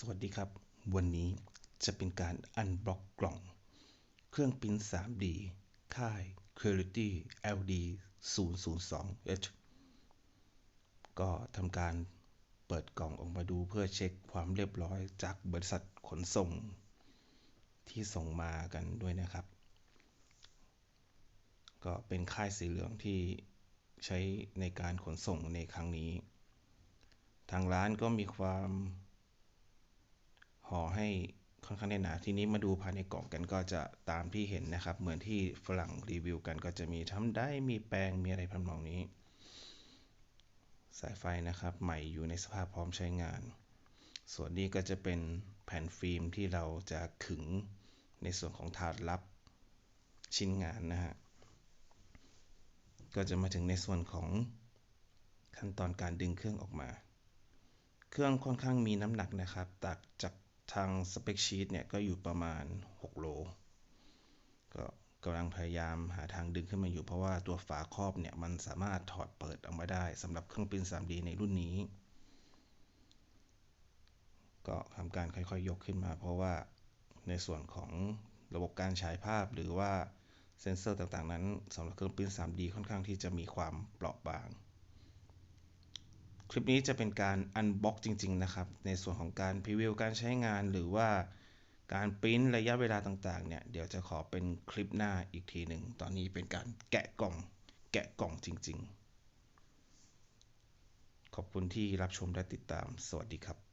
สวัสดีครับ วันนี้จะเป็นการอันบล็อกกล่อง เครื่องปริ้น 3D ค่าย Quality LD 002H ก็ทำการเปิดกล่องออกมาดูเพื่อเช็คความเรียบร้อยจากบริษัทขนส่ง ที่ส่งมากันด้วยนะครับ ก็เป็นค่ายสีเหลืองที่ใช้ในการขนส่งในครั้งนี้ ทางร้านก็มีความ ห่อให้ค่อนข้างแน่นหนาทีนี้มาดูภายในกล่องกันก็จะตามที่เห็นนะครับ เหมือนที่ฝรั่งรีวิวกันก็จะมีทำได้มีแปลงมีอะไรพันมองนี้ สายไฟนะครับ ใหม่อยู่ในสภาพพร้อมใช้งาน ส่วนนี้ก็จะเป็นแผ่นฟิล์มที่เราจะขึงในส่วนของถาดรับชิ้นงานนะฮะก็จะมาถึงในส่วนของขั้นตอนการดึงเครื่องออกมา เครื่องค่อนข้างมีน้ำหนักนะครับตักจาก ทางสเปคชีตเนี่ยก็อยู่ประมาณ 6 โล ก็กำลังพยายามหาทางดึงขึ้นมาอยู่เพราะว่าตัวฝาครอบเนี่ยมันสามารถถอดเปิดออกมาได้สำหรับเครื่องปริ้น 3D ในรุ่นนี้ ก็ทำการค่อยๆยกขึ้นมา เพราะว่าในส่วนของระบบการฉายภาพหรือว่าเซ็นเซอร์ต่างๆนั้นสำหรับเครื่องปริ้น 3D ค่อนข้างที่จะมีความเปราะบาง ลิปนี้จะเป็นการอันบ็อกจริง ๆ นะครับ ในส่วนของการพรีวิวการใช้งานหรือว่าการปริ้นระยะเวลาต่างๆ เนี่ย เดี๋ยวจะขอเป็นคลิปหน้าอีกทีหนึ่ง ตอนนี้เป็นการแกะกล่อง แกะกล่องจริง ๆ ขอบคุณที่รับชมและติดตาม สวัสดีครับ